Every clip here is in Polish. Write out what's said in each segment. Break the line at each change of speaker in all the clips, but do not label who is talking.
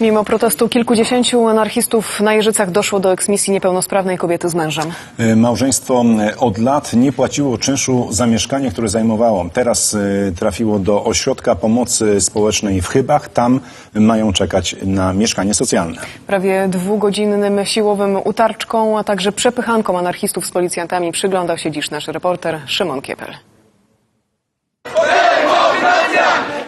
Mimo protestu kilkudziesięciu anarchistów na Jeżycach doszło do eksmisji niepełnosprawnej kobiety z mężem.
E, Małżeństwo e, od lat nie płaciło czynszu za mieszkanie, które zajmowało. Teraz e, trafiło do ośrodka pomocy społecznej w Chybach. Tam mają czekać na mieszkanie socjalne.
Prawie dwugodzinnym siłowym utarczką, a także przepychanką anarchistów z policjantami przyglądał się dziś nasz reporter Szymon Kiepel.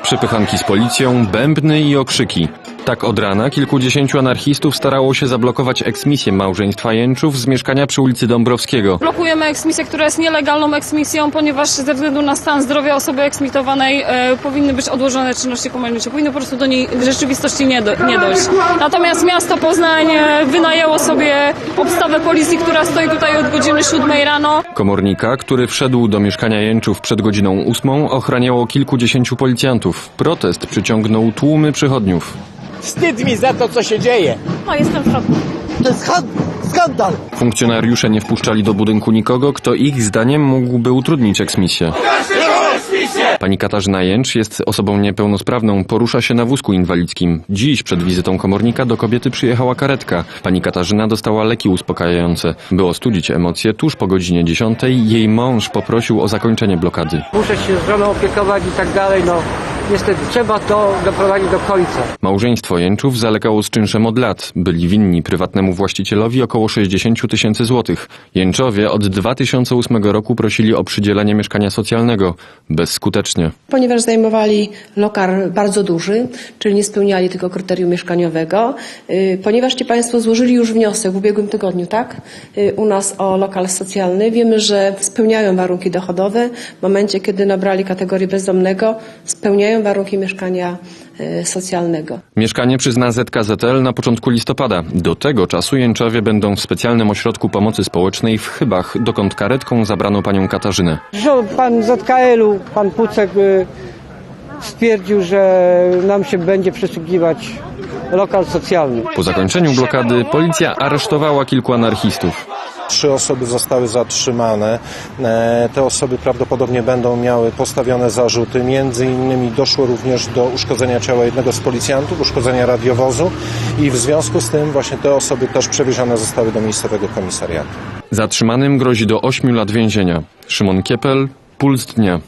Przepychanki z policją, bębny i okrzyki. Tak od rana kilkudziesięciu anarchistów starało się zablokować eksmisję małżeństwa Jęczów z mieszkania przy ulicy Dąbrowskiego.
Blokujemy eksmisję, która jest nielegalną eksmisją, ponieważ ze względu na stan zdrowia osoby eksmitowanej e, powinny być odłożone czynności komornicze. Powinno po prostu do niej w rzeczywistości nie, do, nie dojść. Natomiast miasto Poznań e, wynajęło sobie obstawę policji, która stoi tutaj od godziny 7 rano.
Komornika, który wszedł do mieszkania Jęczów przed godziną ósmą, ochraniało kilkudziesięciu policjantów. Protest przyciągnął tłumy przychodniów.
Wstyd mi za to, co się dzieje.
No, jestem w szoku.
To jest skandal.
Funkcjonariusze nie wpuszczali do budynku nikogo, kto ich zdaniem mógłby utrudnić eksmisję. Pani Katarzyna Jęcz jest osobą niepełnosprawną, porusza się na wózku inwalidzkim. Dziś przed wizytą komornika do kobiety przyjechała karetka. Pani Katarzyna dostała leki uspokajające. By ostudzić emocje, tuż po godzinie 10 jej mąż poprosił o zakończenie blokady.
muszę się z żoną opiekować i tak dalej, no niestety trzeba to doprowadzić do końca.
Małżeństwo Jęczów zalegało z czynszem od lat. Byli winni prywatnemu właścicielowi około 60 tysięcy złotych. Jęczowie od 2008 roku prosili o przydzielenie mieszkania socjalnego. Bezskutecznie.
Ponieważ zajmowali lokal bardzo duży, czyli nie spełniali tego kryterium mieszkaniowego, y, ponieważ ci Państwo złożyli już wniosek w ubiegłym tygodniu, tak, y, u nas o lokal socjalny, wiemy, że spełniają warunki dochodowe. W momencie, kiedy nabrali kategorię bezdomnego, spełniają warunki mieszkania y, socjalnego.
Mieszkanie przyzna ZKZL na początku listopada. Do tego czasu Jęczowie będą w specjalnym ośrodku pomocy społecznej w Chybach, dokąd karetką zabrano panią Katarzynę.
Pan z OTKL-u, pan Pucek y, stwierdził, że nam się będzie przysługiwać lokal socjalny.
Po zakończeniu blokady policja aresztowała kilku anarchistów.
Trzy osoby zostały zatrzymane. E, Te osoby prawdopodobnie będą miały postawione zarzuty. Między innymi doszło również do uszkodzenia ciała jednego z policjantów, uszkodzenia radiowozu i w związku z tym właśnie te osoby też przewiezione zostały do miejscowego komisariatu.
Zatrzymanym grozi do 8 lat więzienia. Szymon Kiepel, Puls Dnia.